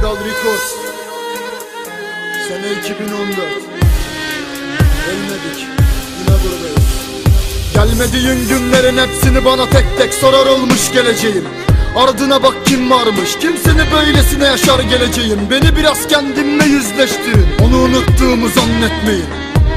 Kral Records. Sene 2014 Ölmedik Yine buradayız. Gelmediğin günlerin hepsini bana tek tek sorar olmuş geleceğim. Ardına bak kim varmış Kim seni böylesine yaşar geleceğim. Beni biraz kendimle yüzleştirin Onu unuttuğumu zannetmeyin.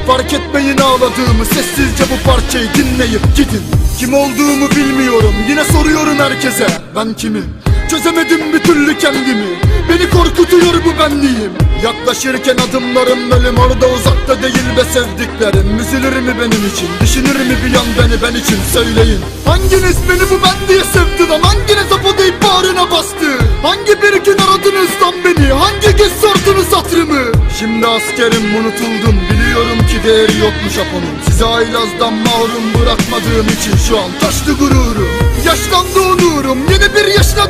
Fark etmeyin ağladığımı Sessizce bu parçayı dinleyip gidin. Kim olduğumu bilmiyorum Yine soruyorum herkese. Ben kimim Çözemedim bir türlü kendimi. Beni korkutuyor bu benliğim. Yaklaşırken adımlarım ölüm orada uzakta değil be sevdiklerim. Üzülür mü benim için? Düşünür mü bir yan beni ben için? Söyleyin. Hanginiz beni bu ben diye sevdi lan? Hanginiz apo deyip bağrına bastı? Hangi bir gün aradınız lan beni? Hangi gün sordunuz hatırımı? Şimdi askerim unutuldum. Biliyorum ki değeri yokmuş aponun. Size aylazdan mahrum bırakmadığım için şu an taştı gururum. Yaşlandı onurum. Yeni bir yaşına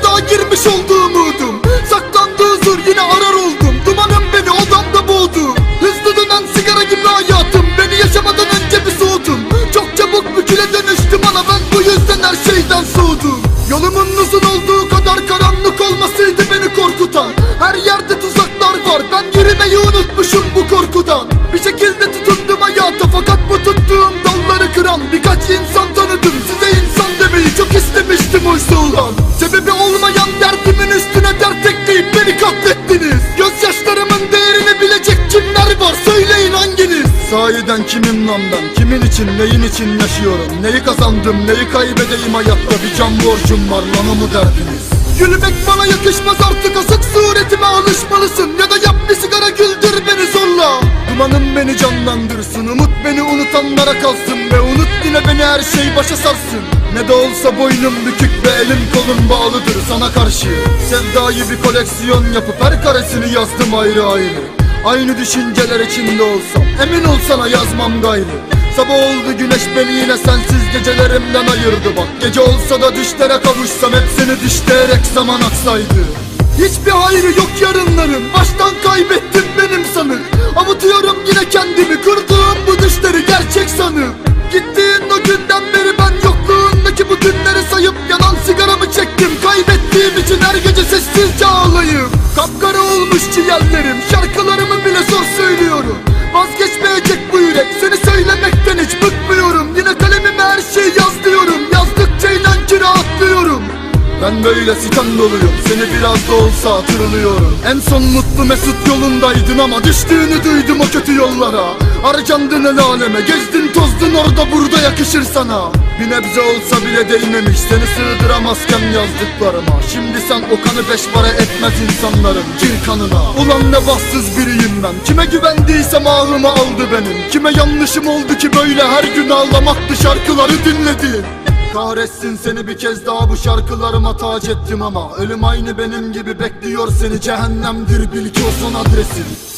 Uzun olduğu kadar karanlık olmasıydı beni korkutan. Her yerde tuzaklar var Ben yürümeyi unutmuşum bu korkudan. Bir şekilde tutundum hayata Fakat bu tuttuğum dalları kıran Birkaç insan tanıdım. Size insan demeyi çok istemiştim oysa ulan Sebebi olmayan derdimin Sahiden kimim ben? Kimin için neyin için yaşıyorum? Neyi kazandım neyi kaybedeyim hayatta? Bir can borcum var lan o derdiniz? Gülmek bana yakışmaz artık asık suretime alışmalısın. Ya da yap bir sigara güldür beni zorla. Dumanım beni canlandırsın umut beni unutanlara kalsın. Ve unut yine beni her şey başa sarsın. Ne de olsa boynum bükük ve elim kolum bağlıdır sana karşı. Sevdayı bir koleksiyon yapıp her karesini yazdım ayrı ayrı Aynı düşünceler içinde olsam Emin ol sana yazmam gayrı. Sabah oldu güneş beni yine sensiz gecelerimden ayırdı. Bak Gece olsa da düşlere kavuşsam hepsini dişleyerek zaman aksaydı. Hiçbir hayrı yok yarınların Baştan kaybettim benim sanır. Avutuyorum yine kendimi Kırdığım bu düşleri gerçek sanıp Gittiğin o günden beri ben yokluğundaki bu günleri sayıp Yanan sigaramı çektim. Kaybettiğim için her gece sessizce ağlayıp Kapkara olmuş ciğerlerim Şarkılarımı ben böyle sitem doluyum. Seni biraz da olsa hatırlıyorum. En son mutlu mesut yolundaydın ama Düştüğünü duydum o kötü yollara. Harcandın el aleme Gezdin tozdun orada burada yakışır sana. Bir nebze olsa bile değmemiş Seni sığdıramazken yazdıklarıma. Şimdi sen o kanı beş para etmez insanların Gir kanına. Ulan ne bahtsız biriyim ben. Kime güvendiysem ağrımı aldı benim. Kime yanlışım oldu ki böyle her gün ağlamaklı şarkıları dinledin Kahretsin seni bir kez daha bu şarkılarıma tac ettim ama Ölüm aynı benim gibi bekliyor seni. Cehennemdir bil ki o son adresin